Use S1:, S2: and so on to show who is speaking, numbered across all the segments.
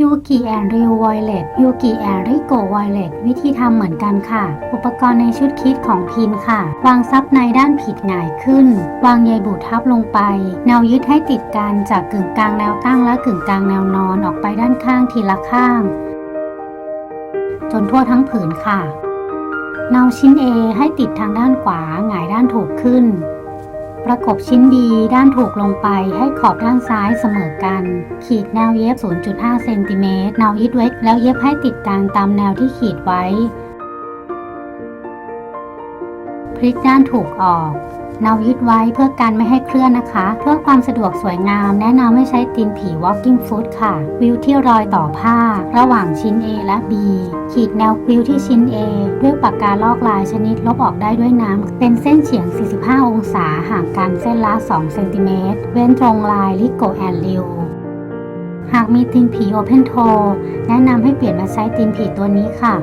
S1: ยูกิแอนริวไวเลตยูกิแอนริโกไวเลตวิธีทำเหมือนกันค่ะ อุปกรณ์ในชุดคิดของพินค่ะ วางซับในด้านผิดหงายขึ้น วางใยบูทับลงไป แนวยึดให้ติดกันจากกึ่งกลางแนวตั้งและกึ่งกลางแนวนอนออกไปด้านข้างทีละข้าง จนทั่วทั้งผืนค่ะ เนาชิ้น A ให้ติดทางด้านขวาหงายด้านถูกขึ้น ประกบชิ้นดีด้านถูกลงไปให้ขอบด้านซ้ายเสมอกัน ขีดแนวเย็บ 0.5 เซนติเมตรแนวยิดไว้แล้วเย็บให้ติดกันตามแนวที่ขีดไว้ พลิกด้านถูกออก แนวยึดไว้เพื่อกันไม่ให้เคลื่อนนะคะ เพื่อความสะดวกสวยงาม แนะนำให้ใช้ตีนผี walking foot ค่ะ วิวที่รอยต่อผ้า ระหว่างชิ้น A และ B ขีดแนววิวที่ชิ้น A ด้วยปากกาลอกลายชนิดลบออกได้ด้วยน้ำเป็นเส้นเฉียง 45 องศาห่างกันเส้นละ 2 เซนติเมตรเว้นตรงลายลิโกแอนริวหากมีตีนผี Open Toe แนะนำให้เปลี่ยนมาใช้ตีนผีตัวนี้ค่ะ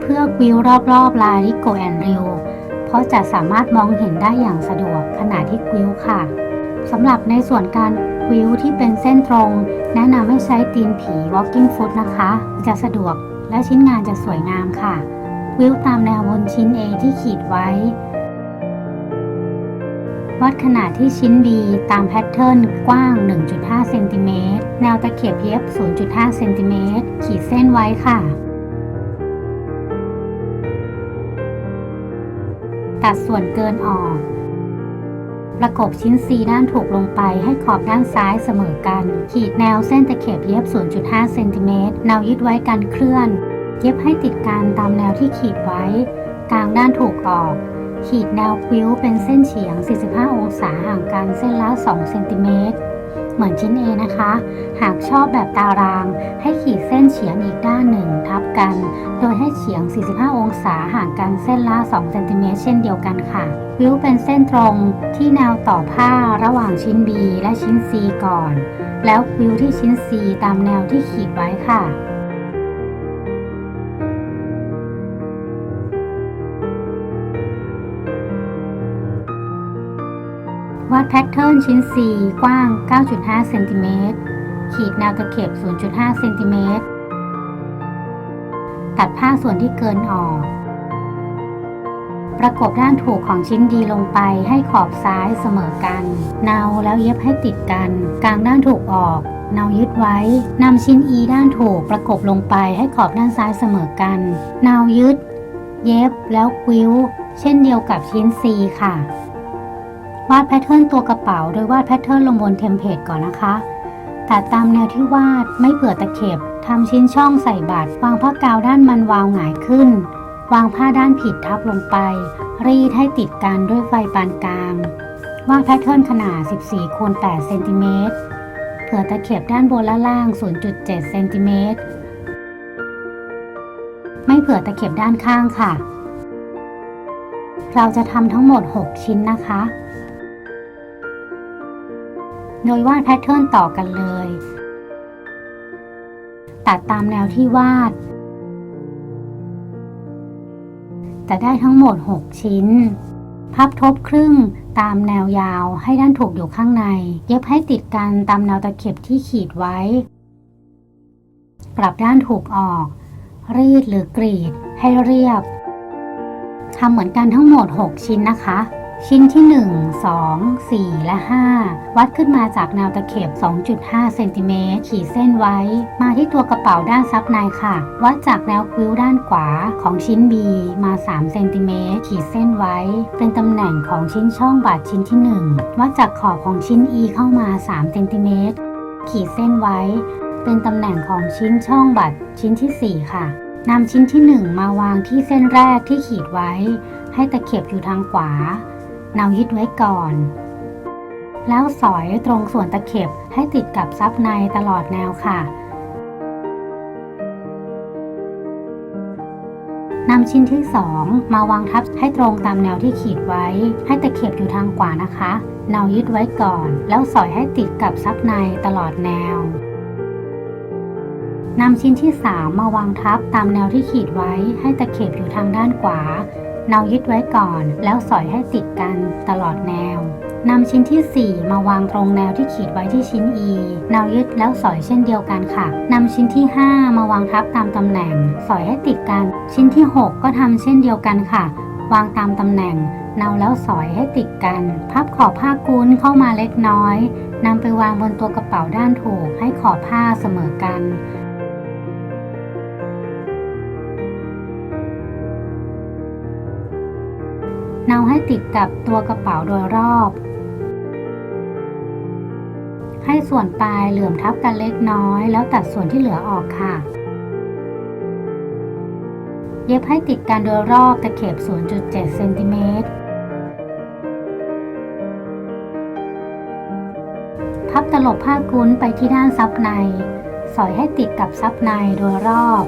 S1: เพื่อวิวรอบๆลายลิโกแอนริว เพราะจะสามารถมองเห็นได้อย่างสะดวกขณะที่กวิวค่ะสำหรับในส่วนการกวิวที่เป็นเส้นตรง แนะนำให้ใช้ตีนผี walking foot นะคะ จะสะดวกและชิ้นงานจะสวยงามค่ะกวิวตามแนวบนชิ้น A ที่ขีดไว้ วัดขนาดที่ชิ้น B ตามแพทเทิร์นกว้าง 1.5 เซนติเมตร แนวตะเข็บเย็บ 0.5 เซนติเมตร ขีดเส้นไว้ค่ะ ตัดส่วนเกินออก ประกบชิ้น C ด้านถูกลงไปให้ขอบด้านซ้ายเสมอกัน ขีดแนวเส้นตะเข็บเย็บ 0.5 เซนติเมตรแนวยึดไว้กันเคลื่อน เย็บให้ติดกันตามแนวที่ขีดไว้ กลางด้านถูกออก ขีดแนวคิ้วเป็นเส้นเฉียง 45 องศาห่างกันเส้นละ 2 เซนติเมตร เหมือนชิ้น A นะคะ หากชอบแบบตาราง ให้ขีดเส้นเฉียงอีกด้านหนึ่งทับกัน โดยให้เฉียง 45 องศาห่างกันเส้นละ 2 เซนติเมตรเช่นเดียวกันค่ะ วิวเป็นเส้นตรงที่แนวต่อผ้าระหว่างชิ้น B และชิ้น C ก่อน แล้ววิวที่ชิ้น C ตามแนวที่ขีดไว้ค่ะ วาดแพทเทิร์นชิ้น C กว้าง 9.5 เซนติเมตร ขีดแนวตะเข็บ 0.5 เซนติเมตร ตัดผ้าส่วนที่เกินออก ประกบด้านถูกของชิ้นดีลงไปให้ขอบซ้ายเสมอกัน เนาแล้วเย็บให้ติดกัน กลางด้านถูกออก เนายึดไว้ นำชิ้น E ด้านถูกประกบลงไปให้ขอบด้านซ้ายเสมอกัน เนายึด เย็บแล้วควิ้ว เช่นเดียวกับชิ้น C ค่ะ วาดแพทเทิร์นตัวกระเป๋า โดยวาดแพทเทิร์นลงบนเทมเพลตก่อนนะคะ ตัดตามแนวที่วาดไม่เผื่อตะเข็บทำชิ้นช่องใส่บัตรวางผ้ากาวด้านมันวาวหงายขึ้น วางผ้าด้านผิดทับลงไป รีดให้ติดกันด้วยไฟปานกลาง วาดแพทเทิร์นขนาด 14คูณ8เซนติเมตรเผื่อตะเข็บด้านบนและล่าง 0.7เซนติเมตรไม่เผื่อตะเข็บด้านข้างค่ะ เราจะทำทั้งหมด 6 ชิ้นนะคะ โดยวาดแพทเทิร์นต่อกันเลย ตัดตามแนวที่วาด จะได้ทั้งหมด 6 ชิ้น พับทบครึ่งตามแนวยาวให้ด้านถูกอยู่ข้างใน เย็บให้ติดกันตามแนวตะเข็บที่ขีดไว้ กลับด้านถูกออก รีดหรือกรีดให้เรียบทำเหมือนกันทั้งหมด 6 ชิ้นนะคะ ชิ้นที่ 1 2 4 และ 5 วัดขึ้นมาจากแนวตะเข็บ 2.5 เซนติเมตร ขีดเส้นไว้ มาที่ตัวกระเป๋าด้านซับในค่ะ วัดจากแนวคิ้วด้านขวาของชิ้น B มา 3 เซนติเมตร ขีดเส้นไว้ เป็นตำแหน่งของชิ้นช่องบาดชิ้นที่ 1 วัดจากขอบของชิ้น E เข้ามา 3 เซนติเมตร ขีดเส้นไว้ เป็นตำแหน่งของชิ้นช่องบัตรชิ้นที่ 4 ค่ะนำชิ้นที่ 1 มาวางที่เส้นแรกที่ขีดไว้ ให้ตะเข็บอยู่ทางขวา เนายึดไว้ก่อน แล้วสอยตรงส่วนตะเข็บให้ติดกับซับในตลอดแนวค่ะนำชิ้นที่ 2 มาวางทับให้ตรงตามแนวที่ขีดไว้ ให้ตะเข็บอยู่ทางขวานะคะเนายึดไว้ก่อน แล้วสอยให้ติดกับซับในตลอดแนวนำชิ้นที่ 3 มาวางทับตามแนวที่ขีดไว้ ให้ตะเข็บอยู่ทางด้านขวา เนายึดไว้ก่อน แล้วสอยให้ติดกันตลอดแนวนำชิ้นที่ 4 มาวางตรงแนวที่ขีดไว้ที่ชิ้น E แนวยึดแล้วสอยเช่นเดียวกันค่ะนำชิ้นที่ 5 มาวางทับตามตำแหน่ง สอยให้ติดกัน ชิ้นที่ 6 ก็ทำเช่นเดียวกันค่ะ วางตามตำแหน่งเนาแล้วสอยให้ติดกัน พับขอบผ้ากุ้นเข้ามาเล็กน้อยนำไปวางบนตัวกระเป๋าด้านถูกให้ขอบผ้าเสมอกัน นาให้ติดกับตัวกระเป๋าโดยรอบ ให้ส่วนปลายเหลื่อมทับกันเล็กน้อย แล้วตัดส่วนที่เหลือออกค่ะ เย็บให้ติดกันโดยรอบตะเข็บ 0.7 เซนติเมตร พับตลบผ้ากุ้นไปที่ด้านซับใน สอยให้ติดกับซับในโดยรอบ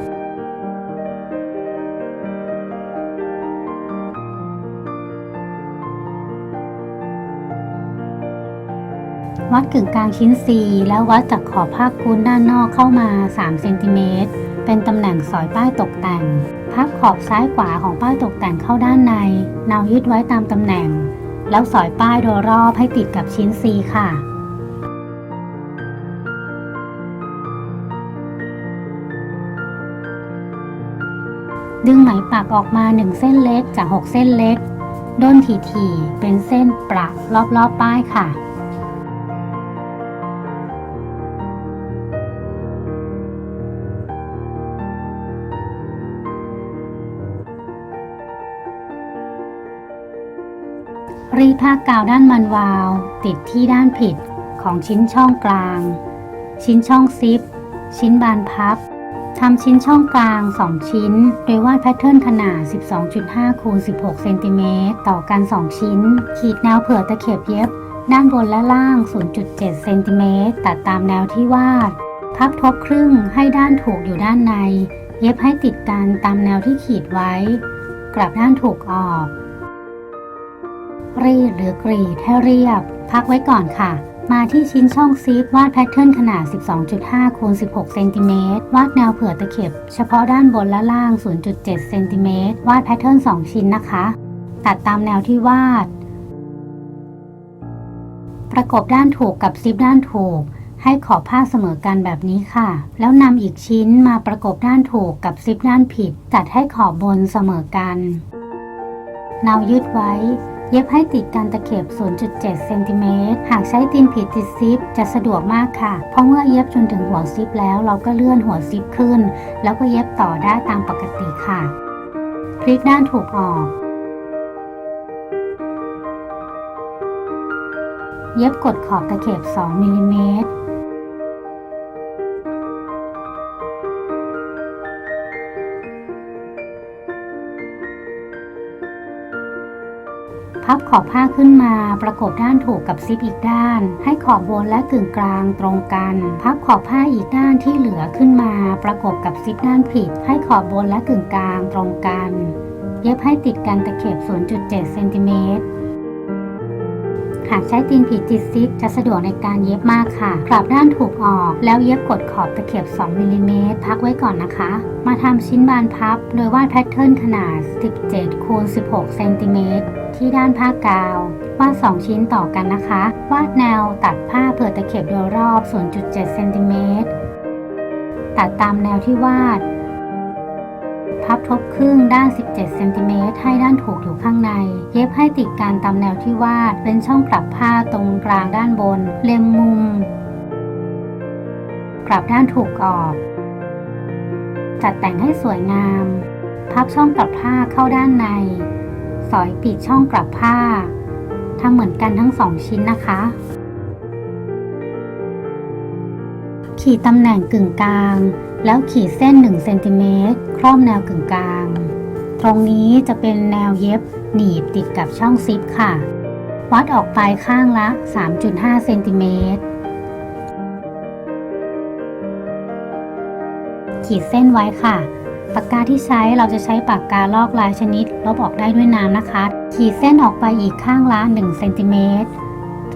S1: วัดกึ่งกลางชิ้น C แล้ววัดจากขอบผ้ากุ้นด้านนอกเข้ามา 3 เซนติเมตร เป็นตำแหน่งสอยป้ายตกแต่ง พับขอบซ้ายขวาของป้ายตกแต่งเข้าด้านในเนายึดไว้ตามตำแหน่ง แล้วสอยป้ายโดยรอบให้ติดกับชิ้น C ค่ะดึงไหมปักออกมา 1 เส้นเล็กจาก 6 เส้นเล็ก ด้นถี่ๆเป็นเส้นประรอบๆป้ายค่ะ รีดผ้ากาวด้านมันวาว ติดที่ด้านผิดของชิ้นช่องกลาง ชิ้นช่องซิป ชิ้นบานพับทำชิ้นช่องกลาง 2 ชิ้น โดยวาดแพทเทิร์นขนาด 12.5 คูณ 16 เซนติเมตรต่อกัน 2 ชิ้น ขีดแนวเผื่อตะเข็บเย็บ ด้านบนและล่าง 0.7 เซนติเมตรตัดตามแนวที่วาด พับทบครึ่งให้ด้านถูกอยู่ด้านใน เย็บให้ติดกันตามแนวที่ขีดไว้ กลับด้านถูกออก รีดหรือกรีดให้เรียบ พักไว้ก่อนค่ะ มาที่ชิ้นช่องซิปวาดแพทเทิร์นขนาด 12.5คูณ16เซนติเมตรวาดแนวเผื่อตะเข็บ เฉพาะด้านบนและล่าง 0.7เซนติเมตรวาดแพทเทิร์น2 ชิ้นนะคะ ตัดตามแนวที่วาด ประกบด้านถูกกับซิปด้านถูกให้ขอบผ้าเสมอกันแบบนี้ค่ะ แล้วนำอีกชิ้นมาประกบด้านถูกกับซิปด้านผิด จัดให้ขอบบนเสมอกันเนายืดไว้ เย็บให้ติดกันตะเข็บ 0.7 เซนติเมตร หากใช้ตีนผิดติดซิป จะสะดวกมากค่ะ เพราะเมื่อเย็บจนถึงหัวซิปแล้วเราก็เลื่อนหัวซิปขึ้น แล้วก็เย็บต่อได้ตามปกติค่ะ พลิกด้านถูกออก เย็บกดขอบตะเข็บ 2 มิลลิเมตร พับขอบผ้าขึ้นมาประกบด้านถูกกับซิปอีกด้าน ให้ขอบบนและกึ่งกลางตรงกัน พับขอบผ้าอีกด้านที่เหลือขึ้นมา ประกบกับซิปด้านผิด ให้ขอบบนและกึ่งกลางตรงกัน เย็บให้ติดกันตะเข็บ 0.7เซนติเมตรหากใช้ตีนผิดติดซิปจะสะดวกในการเย็บมากค่ะกลับด้านถูกออก แล้วเย็บกดขอบตะเข็บ 2มิลลิเมตรพักไว้ก่อนนะคะ มาทำชิ้นบานพับ โดยวาดแพทเทิร์นขนาด 17คูณ16เซนติเมตร ที่ด้านผ้ากาววาด2ชิ้นต่อกันนะคะ วาดแนวตัดผ้าเผื่อตะเข็บโดยรอบ 0.7เซนติเมตรตัดตามแนวที่วาด พับทบครึ่งด้าน 17เซนติเมตรให้ด้านถูกอยู่ข้างใน เย็บให้ติดกันตามแนวที่วาด เป็นช่องกลับผ้าตรงกลางด้านบน เล็มมุม กลับด้านถูกออก จัดแต่งให้สวยงาม พับช่องกลับผ้าเข้าด้านใน สอยปีกช่องกลับผ้าทำเหมือนกันทั้งสองชิ้นนะคะ ขีดตำแหน่งกึ่งกลาง แล้วขีดเส้น1เซนติเมตรครอบแนวกึ่งกลาง ตรงนี้จะเป็นแนวเย็บหนีบติดกับช่องซิปค่ะ วัดออกไปข้างละ 3.5เซนติเมตรขีดเส้นไว้ค่ะ ปากกาที่ใช้เราจะใช้ปากกาลอกลายชนิดลบออกได้ด้วยน้ำนะคะ ขีดเส้นออกไปอีกข้างละ1เซนติเมตร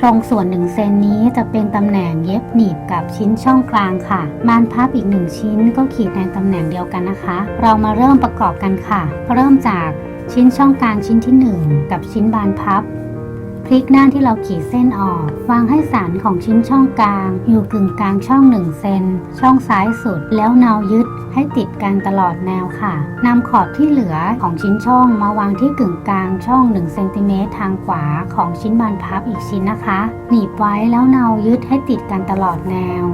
S1: ตรงส่วน1เซนนี้จะเป็นตำแหน่งเย็บหนีบกับชิ้นช่องกลางค่ะมานพับอีก 1 ชิ้นก็ขีดในตำแหน่งเดียวกันนะคะ เรามาเริ่มประกอบกันค่ะ เริ่มจากชิ้นช่องกลางชิ้นที่ 1 กับชิ้นบานพับ พลิกด้านที่เราขีดเส้นออก วางให้สันของชิ้นช่องกลาง อยู่กึ่งกลางช่อง 1 เซน ช่องซ้ายสุด แล้วเนายึดให้ติดกันตลอดแนวค่ะนำขอบที่เหลือของชิ้นช่องมาวางที่กึ่งกลางช่อง1เซนติเมตรทางขวาของชิ้นบานพับอีกชิ้นนะคะ หนีบไว้แล้วเนายึดให้ติดกันตลอดแนว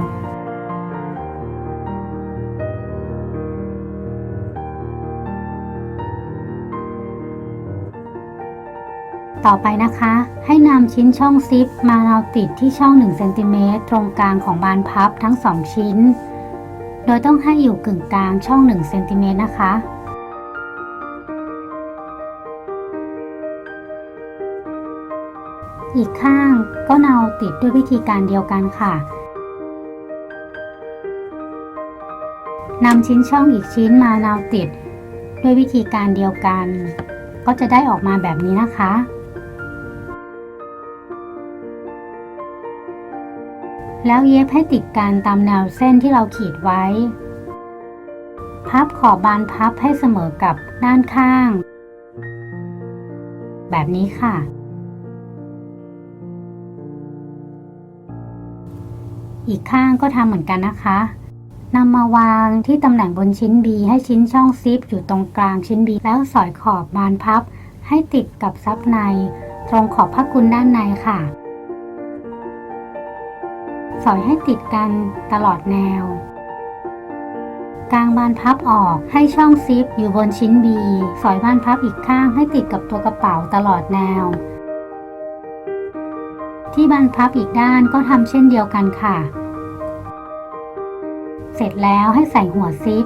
S1: ต่อไปนะคะ ให้นำชิ้นช่องซิปมาเราติดที่ช่อง1เซนติเมตรตรงกลางของบานพับทั้ง 2 ชิ้น โดยต้องให้อยู่กึ่งกลางช่อง1เซนติเมตรนะคะอีกข้างก็เนาติดด้วยวิธีการเดียวกันค่ะ นำชิ้นช่องอีกชิ้นมาเนาติด ด้วยวิธีการเดียวกัน ก็จะได้ออกมาแบบนี้นะคะ แล้วเย็บให้ติดกันตามแนวเส้นที่เราขีดไว้ พับขอบบานพับให้เสมอกับด้านข้าง แบบนี้ค่ะ อีกข้างก็ทำเหมือนกันนะคะนำมาวางที่ตำแหน่งบนชิ้น B ให้ชิ้นช่องซิปอยู่ตรงกลางชิ้น B แล้วสอยขอบบานพับให้ติดกับซับใน ตรงขอบผ้ากุนด้านในค่ะ สอยให้ติดกันตลอดแนวกางบานพับออกให้ช่องซิปอยู่บนชิ้น B สอยบานพับอีกข้างให้ติดกับตัวกระเป๋าตลอดแนว ที่บานพับอีกด้านก็ทำเช่นเดียวกันค่ะ เสร็จแล้วให้ใส่หัวซิป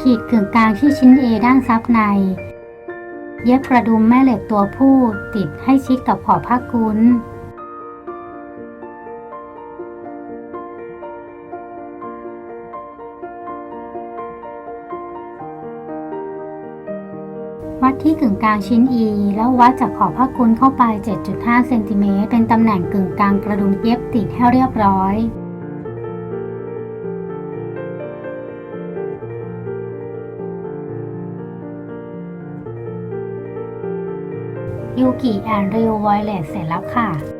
S1: ขีดกึ่งกลางที่ชิ้น A ด้านซับในเย็บกระดุมแม่เหล็กตัวผู้ติดให้ชิดกับขอบผ้ากุ้น ที่กึ่งกลางชิ้น E แล้ววัดจากขอบผ้าคุณเข้าไป 7.5 เซนติเมตร เป็นตำแหน่งกึ่งกลางกระดุมเย็บติดให้เรียบร้อยยูกิแอนด์ริวไวเลสเสร็จแล้วค่ะ